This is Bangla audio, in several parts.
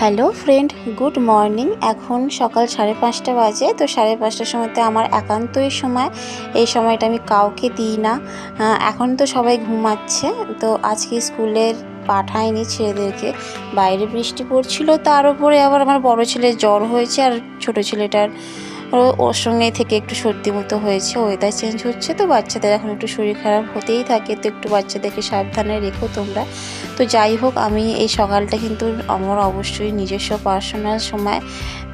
Hello friend, good morning. এখন সকাল সাড়ে পাঁচটা বাজে, তো সাড়ে পাঁচটার সময়তে আমার একান্তই সময়। এই সময়টা আমি কাউকে দিই না। এখন তো সবাই ঘুমাচ্ছে, তো আজকে স্কুলের পাঠায়নি ছেলেদেরকে। বাইরে বৃষ্টি পড়ছিল, তার উপরে আবার আমার বড় ছেলের জ্বর হয়েছে, আর ছোট ছেলেটার ওর সঙ্গে থেকে একটু সর্দি মতো হয়েছে ওয়েদার চেঞ্জ হচ্ছে তো বাচ্চাদের এখন একটু শরীর খারাপ হতেই থাকে তো একটু বাচ্চাদেরকে সাবধানে রেখো তোমরা। তো যাই হোক, আমি এই সকালটা কিন্তু আমার অবশ্যই নিজস্ব পার্সোনাল সময়।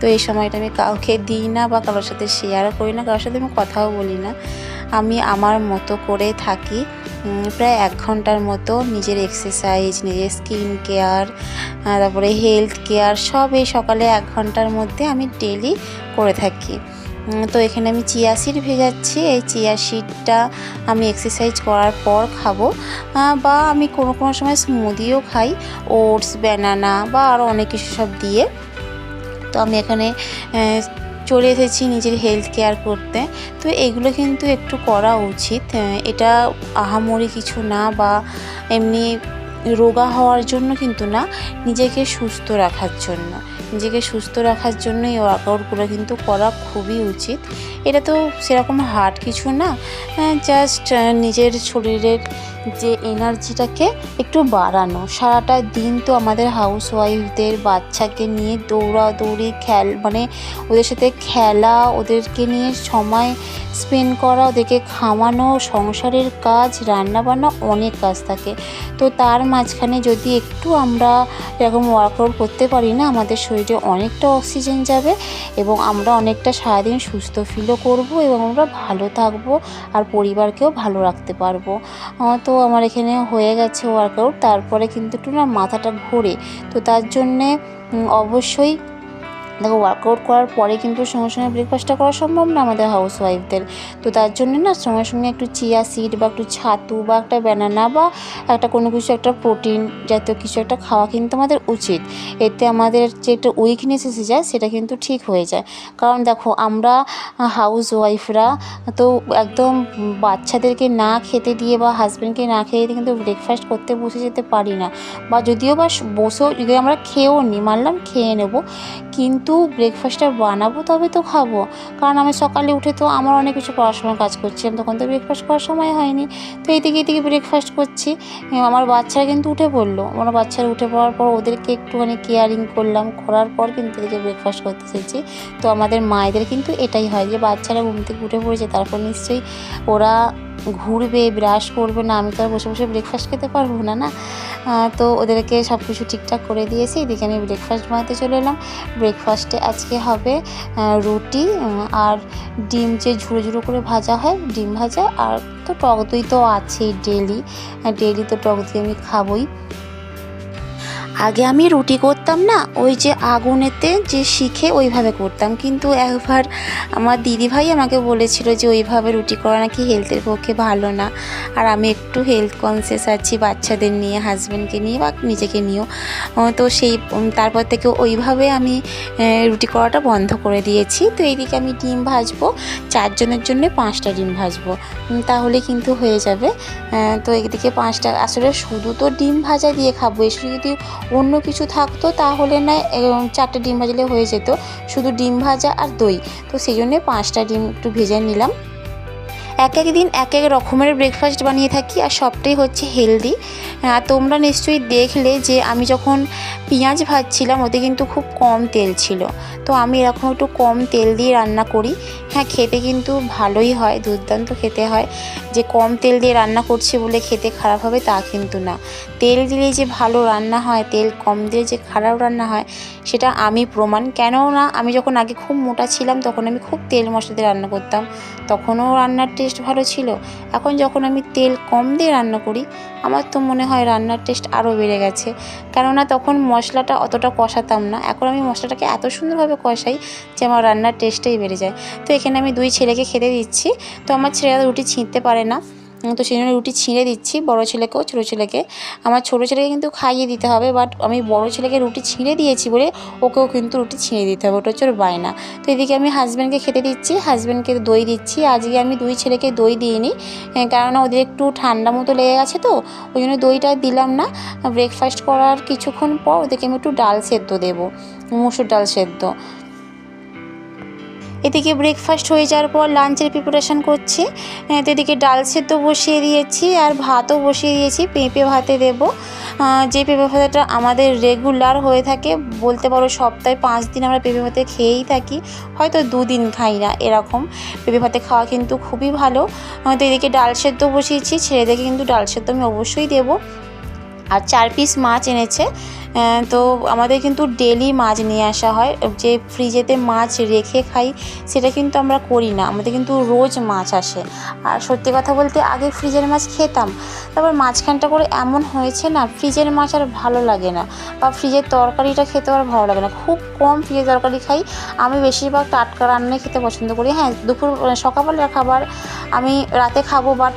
তো এই সময়টা আমি কাউকে দিই না বা কারোর সাথে শেয়ারও করি না, কারোর সাথে আমি কথাও বলি না। আমি আমার মতো করে থাকি। প্রায় এক ঘণ্টার মতো নিজের এক্সারসাইজ নিজের স্কিন কেয়ার তারপরে হেলথ কেয়ার সব এই সকালে এক ঘণ্টার মধ্যে আমি ডেলি করে থাকি। তো এখানে আমি চিয়া সিড ভেজাচ্ছি। এই চিয়া সিডটা আমি এক্সারসাইজ করার পর খাব। বা আমি কোনো কোনো সময় স্মুদিও খাই ওটস ব্যানানা বা আরও অনেক কিছু সব দিয়ে। তো আমি এখানে চলে এসেছি নিজের হেলথ কেয়ার করতে। তো এগুলো কিন্তু একটু করা উচিত। এটা আহামরি কিছু না বা এমনি রোগা হওয়ার জন্য কিন্তু না, নিজেকে সুস্থ রাখার জন্য। নিজেকে সুস্থ রাখার জন্য এই ওয়ার্কআউটগুলো কিন্তু করা খুবই উচিত। এটা তো সেরকম হার্ড কিছু না জাস্ট নিজের শরীরের যে এনার্জিটাকে একটু বাড়ানো। সারাটা দিন তো আমাদের হাউস ওয়াইফদের বাচ্চাকে নিয়ে দৌড়াদৌড়ি, খেল মানে ওদের সাথে খেলা, ওদেরকে নিয়ে সময় স্পেন্ড করা, ওদেরকে খাওয়ানো, সংসারের কাজ, রান্নাবান্না অনেক কাজ থাকে। তো তার মাঝখানে যদি একটু আমরা এরকম ওয়ার্কআউট করতে পারি না, আমাদের শরীরে অনেকটা অক্সিজেন যাবে এবং আমরা অনেকটা সারাদিন সুস্থ ফিলও করব এবং আমরা ভালো থাকব আর পরিবারকেও ভালো রাখতে পারব। তো আমার এখানে হয়ে গেছে ওয়ার্কআউট তারপরে কিন্তু একটু না মাথাটা ঘোরে। তো তার জন্যে অবশ্যই দেখো ওয়ার্কআউট করার পরে কিন্তু সঙ্গে সঙ্গে ব্রেকফাস্টটা করা সম্ভব না আমাদের হাউস ওয়াইফদের তো তার জন্য না সঙ্গে সঙ্গে একটু চিয়া সিড বা একটু ছাতু বা একটা ব্যানানা বা একটা কোনো কিছু, একটা প্রোটিন জাতীয় কিছু একটা খাওয়া কিন্তু আমাদের উচিত। এতে আমাদের যে একটা উইকনেস এসে যায়, সেটা কিন্তু ঠিক হয়ে যায়। কারণ দেখো আমরা হাউস ওয়াইফরা তো একদম বাচ্চাদেরকে না খেতে দিয়ে বা হাজব্যান্ডকে না খেয়ে দিয়ে কিন্তু ব্রেকফাস্ট করতে বসে যেতে পারি না। বা যদিও বা বসেও যদি আমরা খেয়েও নি, মানলাম খেয়ে নেব কিন্তু ব্রেকফাস্টটা বানাবো তবে তো খাব। কারণ আমি সকালে উঠে তো আমার অনেক কিছু পড়াশোনার কাজ করছিলাম তখন তো ব্রেকফাস্ট করার সময় হয়নি। তো এইদিকে এইদিকে ব্রেকফাস্ট করছি। আমার বাচ্চারা কিন্তু উঠে পড়ল। আমার বাচ্চারা উঠে পড়ার পর ওদেরকে একটুখানি কেয়ারিং করলাম। করার পর কিন্তু এদিকে ব্রেকফাস্ট করতে এসেছি। তো আমাদের মায়েদের কিন্তু এটাই হয় যে, বাচ্চারা ঘুম থেকে উঠে পড়েছে, তারপর নিশ্চয়ই ওরা ঘুরবে, ব্রাশ করবে না, আমি তো আর বসে বসে ব্রেকফাস্ট খেতে পারব না না? তো ওদেরকে সব কিছু ঠিকঠাক করে দিয়েছি, এদিকে আমি ব্রেকফাস্ট বানাতে চলে এলাম। ব্রেকফাস্টে আজকে হবে রুটি আর ডিম যে ঝুড়ো ঝুড়ো করে ভাজা হয়, ডিম ভাজা আর তো টক দই তো আছেই ডেলি ডেলি তো টক দই আমি খাবই। আগে আমি রুটি করতাম না, ওই যে আগুনেতে যে শিখে ওইভাবে করতাম। কিন্তু একবার আমার দিদিভাই আমাকে বলেছিল যে, ওইভাবে রুটি করা নাকি হেলথের পক্ষে ভালো না। আর আমি একটু হেলথ কনসিয়াস আছি, বাচ্চাদের নিয়ে হাজব্যান্ডকে নিয়ে বা নিজেকে নিয়েও। তো সেই তারপর থেকে ওইভাবে আমি রুটি করাটা বন্ধ করে দিয়েছি। তো এইদিকে আমি ডিম ভাজবো, চারজনের জন্য পাঁচটা ডিম ভাজবো। তাহলে কিন্তু হয়ে যাবে। তো এদিকে পাঁচটা, আসলে শুধু তো ডিম ভাজা দিয়ে খাব, এসে যদি অন্য কিছু থাকতো তাহলে না চারটে ডিম ভাজলে হয়ে যেত। শুধু ডিম ভাজা আর দই। তো সেই জন্যে পাঁচটা ডিম একটু ভেজে নিলাম। এক এক দিন এক এক রকমের ব্রেকফাস্ট বানিয়ে থাকি আর সবটাই হচ্ছে হেলদি আর তোমরা নিশ্চয়ই দেখলে যে আমি যখন পেঁয়াজ ভাজছিলাম, ওতে কিন্তু খুব কম তেল ছিল। তো আমি এরকম একটু কম তেল দিয়ে রান্না করি। হ্যাঁ খেতে কিন্তু ভালোই হয়, দুর্দান্ত খেতে হয়। যে কম তেল দিয়ে রান্না করছি বলে খেতে খারাপ হবে তা কিন্তু না। তেল দিলে যে ভালো রান্না হয়, তেল কম দিলে যে খারাপ রান্না হয়, সেটা আমি প্রমাণ। কেননা, আমি যখন আগে খুব মোটা ছিলাম, তখন আমি খুব তেল মশলা দিয়ে রান্না করতাম। তখনও রান্নার টেস্ট ভালো ছিল। এখন যখন আমি তেল কম দিয়ে রান্না করি, আমার তো মনে হয় রান্নার টেস্ট আরও বেড়ে গেছে। কেননা, তখন মশলাটা অতটা কষাতাম না। এখন আমি মশলাটাকে এত সুন্দরভাবে কষাই যে আমার রান্নার টেস্টটাই বেড়ে যায়। তো এখানে আমি দুই ছেলেকে খেতে দিচ্ছি। তো আমার ছেলেরা রুটি ছিঁড়তে পারে না। তো সেই জন্য রুটি ছিঁড়ে দিচ্ছি বড় ছেলেকেও, ছোটো ছেলেকে। আমার ছোটো ছেলেকে কিন্তু খাইয়ে দিতে হবে বাট আমি বড় ছেলেকে রুটি ছিঁড়ে দিয়েছি বলে ওকেও কিন্তু রুটি ছিঁড়ে দিতে হবে, ওটা হচ্ছে ওর বায়না। তো এদিকে আমি হাজব্যান্ডকে খেতে দিচ্ছি হাজব্যান্ডকে দই দিচ্ছি। আজকে আমি দুই ছেলেকে দই দিইনি কেননা ওদের একটু ঠান্ডা মতো লেগে গেছে তো, ওই জন্য দইটা দিলাম না। ব্রেকফাস্ট করার কিছুক্ষণ পর ওদেরকে আমি একটু ডাল সেদ্ধ দেবো, মুসুর ডাল সেদ্ধ। এদিকে ব্রেকফাস্ট হয়ে যাওয়ার পর লাঞ্চের প্রিপারেশান করছি। তো এদিকে ডাল সেদ্ধ বসিয়ে দিয়েছি আর ভাতও বসিয়ে দিয়েছি, পেঁপে ভাতে দেবো। যে পেঁপে ভাতাটা আমাদের রেগুলার হয়ে থাকে, বলতে পারো সপ্তাহে পাঁচ দিন আমরা পেঁপে ভাতে খেয়েই থাকি, হয়তো দুদিন খাই না এরকম। পেঁপে ভাতে খাওয়া কিন্তু খুবই ভালো। তো এদিকে ডাল সেদ্ধ বসিয়েছি ছেড়ে ছেলেদেরকে কিন্তু ডাল সেদ্ধ আমি অবশ্যই দেবো। আর চার পিস মাছ এনেছে। তো আমাদের কিন্তু ডেলি মাছ নিয়ে আসা হয়। যে ফ্রিজেতে মাছ রেখে খাই, সেটা কিন্তু আমরা করি না। আমাদের কিন্তু রোজ মাছ আসে। আর সত্যি কথা বলতে আগে ফ্রিজের মাছ খেতাম, তারপর মাঝখানটা করে এমন হয়েছে না ফ্রিজের মাছ আর ভালো লাগে না। বা ফ্রিজের তরকারিটা খেতে আর ভালো লাগে না। খুব কম ফ্রিজের তরকারি খাই। আমি বেশিরভাগ টাটকা রান্নাই খেতে পছন্দ করি। হ্যাঁ দুপুর সকালবেলার খাবার আমি রাতে খাব বাট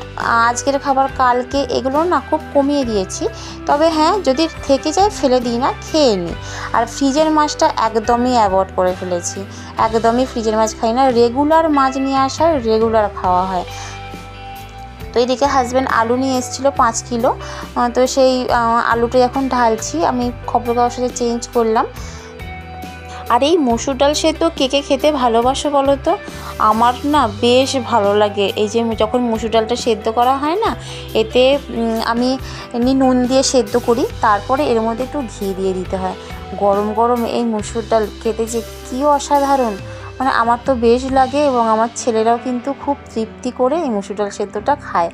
আজকের খাবার, কালকে এগুলো না খুব কমিয়ে দিয়েছি। তবে হ্যাঁ যদি থেকে যায়, ফেলে দিই না, খেয়ে নিই আর ফ্রিজের মাছটা একদমই অ্যাভয়েড করে ফেলেছি। একদমই ফ্রিজের মাছ খাই না রেগুলার মাছ নিয়ে আসার রেগুলার খাওয়া হয়। তো এদিকে হাজব্যান্ড আলু নিয়ে এসেছিল পাঁচ কিলো। তো সেই আলুটা এখন ঢালছি। আমি খবর সাথে চেঞ্জ করলাম। আর এই মসুর ডাল সেদ্ধ কে কে খেতে ভালোবাসো বলো তো? আমার না বেশ ভালো লাগে। এই যে যখন মসুর ডালটা সেদ্ধ করা হয় না, এতে আমি এমনি নুন দিয়ে সেদ্ধ করি, তারপরে এর মধ্যে একটু ঘি দিয়ে দিতে হয়। গরম গরম এই মসুর ডাল খেতে যে কী অসাধারণ! মানে আমার তো বেশ লাগে এবং আমার ছেলেরাও কিন্তু খুব তৃপ্তি করে এই মুসুর ডাল সেদ্ধটা খায়।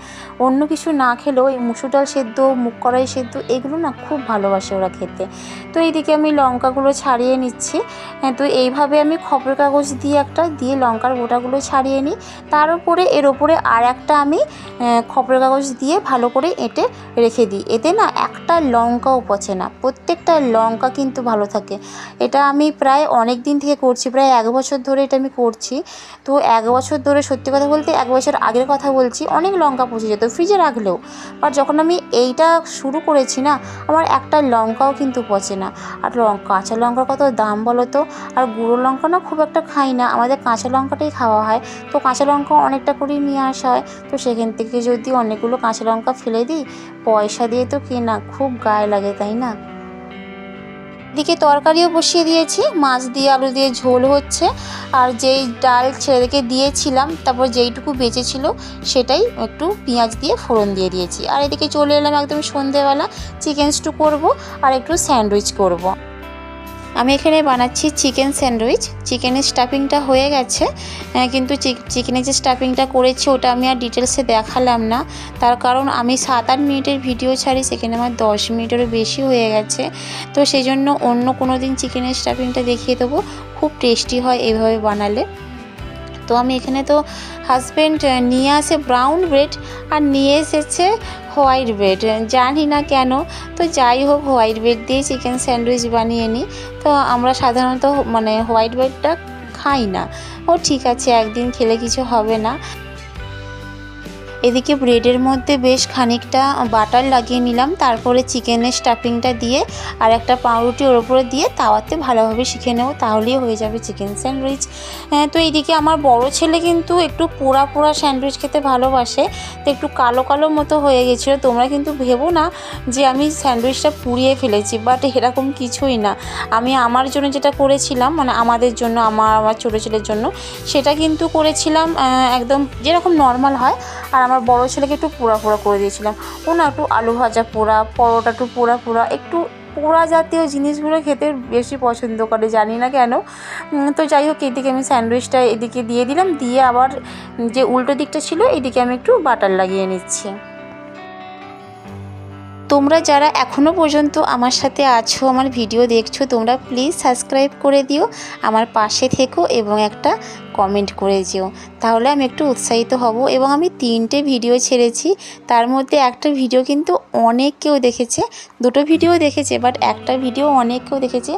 অন্য কিছু না খেলেও এই মুসুর ডাল সেদ্ধ মুখ কড়াই সেদ্ধ এগুলো না খুব ভালোবাসে ওরা খেতে। তো এইদিকে আমি লঙ্কাগুলো ছাড়িয়ে নিচ্ছি। হ্যাঁ তো এইভাবে আমি খবরের কাগজ দিয়ে একটা, দিয়ে লঙ্কার গোটাগুলো ছাড়িয়ে নিই। তার উপরে, এর ওপরে আর একটা আমি খবরের কাগজ দিয়ে ভালো করে এঁটে রেখে দিই। এতে না একটা লঙ্কাও পচে না। প্রত্যেকটা লঙ্কা কিন্তু ভালো থাকে। এটা আমি প্রায় অনেক দিন থেকে করছি, প্রায় এক বছর এটা আমি করছি তো এক বছর ধরে সত্যি কথা বলতে এক বছর আগের কথা বলছি, অনেক লঙ্কা পচে যেত ফ্রিজে রাখলেও। বাট যখন আমি এইটা শুরু করেছি না, আমার একটা লঙ্কাও কিন্তু পচে না। আর কাঁচা লঙ্কার কত দাম বলো তো? আর গুঁড়ো লঙ্কা না খুব একটা খাই না। আমাদের কাঁচা লঙ্কাটাই খাওয়া হয়। তো কাঁচা লঙ্কা অনেকটা করেই নিয়ে আসা হয়। তো সেখান থেকে যদি অনেকগুলো কাঁচা লঙ্কা ফেলে দিই, পয়সা দিয়ে তো কেনা, খুব গায়ে লাগে, তাই না? এদিকে তরকারিও বসিয়ে দিয়েছি, মাছ দিয়ে আলু দিয়ে ঝোল হচ্ছে, আর যেই ডাল ছেলেদেরকে দিয়েছিলাম, তারপর যেইটুকু বেঁচেছিল সেটাই একটু পেঁয়াজ দিয়ে ফোড়ন দিয়ে দিয়েছি আর এদিকে চলে এলাম একদম সন্ধেবেলা চিকেন স্টু করব, আর একটু স্যান্ডউইচ করব। আমি এখানে বানাচ্ছি চিকেন স্যান্ডউইচ। চিকেনের স্টাফিংটা হয়ে গেছে। কিন্তু চিকেনের যে স্টাফিংটা করেছি, ওটা আমি আর ডিটেলসে দেখালাম না। তার কারণ আমি সাত আট মিনিটের ভিডিও ছাড়ি, সেখানে আমার দশ মিনিটেরও বেশি হয়ে গেছে। তো সেই জন্য অন্য কোনো দিন চিকেনের স্টাফিংটা দেখিয়ে দেবো। খুব টেস্টি হয় এভাবে বানালে। তো আমি এখানে তো হাজব্যান্ড নিয়ে আসে ব্রাউন ব্রেড আর নিয়ে এসেছে হোয়াইট ব্রেড জানি না কেন, তো যাই হোক হোয়াইট ব্রেড দিয়ে চিকেন স্যান্ডউইচ বানিয়ে নিই। তো আমরা সাধারণত মানে হোয়াইট ব্রেডটা খাই না। ও ঠিক আছে, একদিন খেলে কিছু হবে না। এদিকে ব্রেডের মধ্যে বেশ খানিকটা বাটার লাগিয়ে নিলাম তারপরে চিকেনের স্টাফিংটা দিয়ে আর একটা পাউরুটি ওর উপরে দিয়ে তাওয়াতে ভালোভাবে শিখে নেব তাহলেই হয়ে যাবে চিকেন স্যান্ডউইচ। হ্যাঁ, তো এইদিকে আমার বড় ছেলে কিন্তু একটু পোড়া পোড়া স্যান্ডউইচ খেতে ভালোবাসে তো একটু কালো কালো মতো হয়ে গেছিল তোমরা কিন্তু ভেবো না যে আমি স্যান্ডউইচটা পুড়িয়ে ফেলেছি বাট এরকম কিছুই না। আমি আমার জন্য যেটা করেছিলাম মানে আমাদের জন্য আমার আমার ছোটো ছেলের জন্য সেটা কিন্তু করেছিলাম একদম যেরকম নর্মাল হয় আর আমার বড় ছেলেকে একটু পোড়া পোড়া করে দিয়েছিলাম। ও না একটু আলু ভাজা পোড়া, পরোটা একটু পোড়া পোড়া, একটু পোড়া জাতীয় জিনিসগুলো খেতে বেশি পছন্দ করে, জানি না কেন। তো যাই হোক, এদিকে আমি স্যান্ডউইচটা এদিকে দিয়ে দিলাম, দিয়ে আবার যে উল্টো দিকটা ছিল, এদিকে আমি একটু বাটার লাগিয়ে নিচ্ছি। তোমরা যারা এখনও পর্যন্ত আমার সাথে আছো, আমার ভিডিও দেখছ, তোমরা প্লিজ সাবস্ক্রাইব করে দিও, আমার পাশে থেকো এবং একটা কমেন্ট করে যেও। তাহলে আমি একটু উৎসাহিত হব এবং আমি তিনটে ভিডিও ছেড়েছি। তার মধ্যে একটা ভিডিও কিন্তু অনেক কেউ দেখেছে, দুটো ভিডিও দেখেছে বাট একটা ভিডিও অনেক কেউ দেখেছে।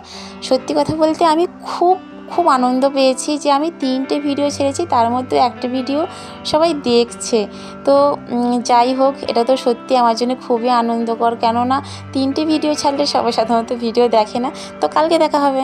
সত্যি কথা বলতে আমি খুব খুব আনন্দ পেয়েছি যে আমি তিনটে ভিডিও ছেড়েছি, তার মধ্যে একটা ভিডিও সবাই দেখছে। তো যাই হোক, এটা তো সত্যি আমার জন্য খুবই আনন্দকর। কেননা, তিনটে ভিডিও ছাড়লে সবাই সাধারণত ভিডিও দেখে না। তো কালকে দেখা হবে।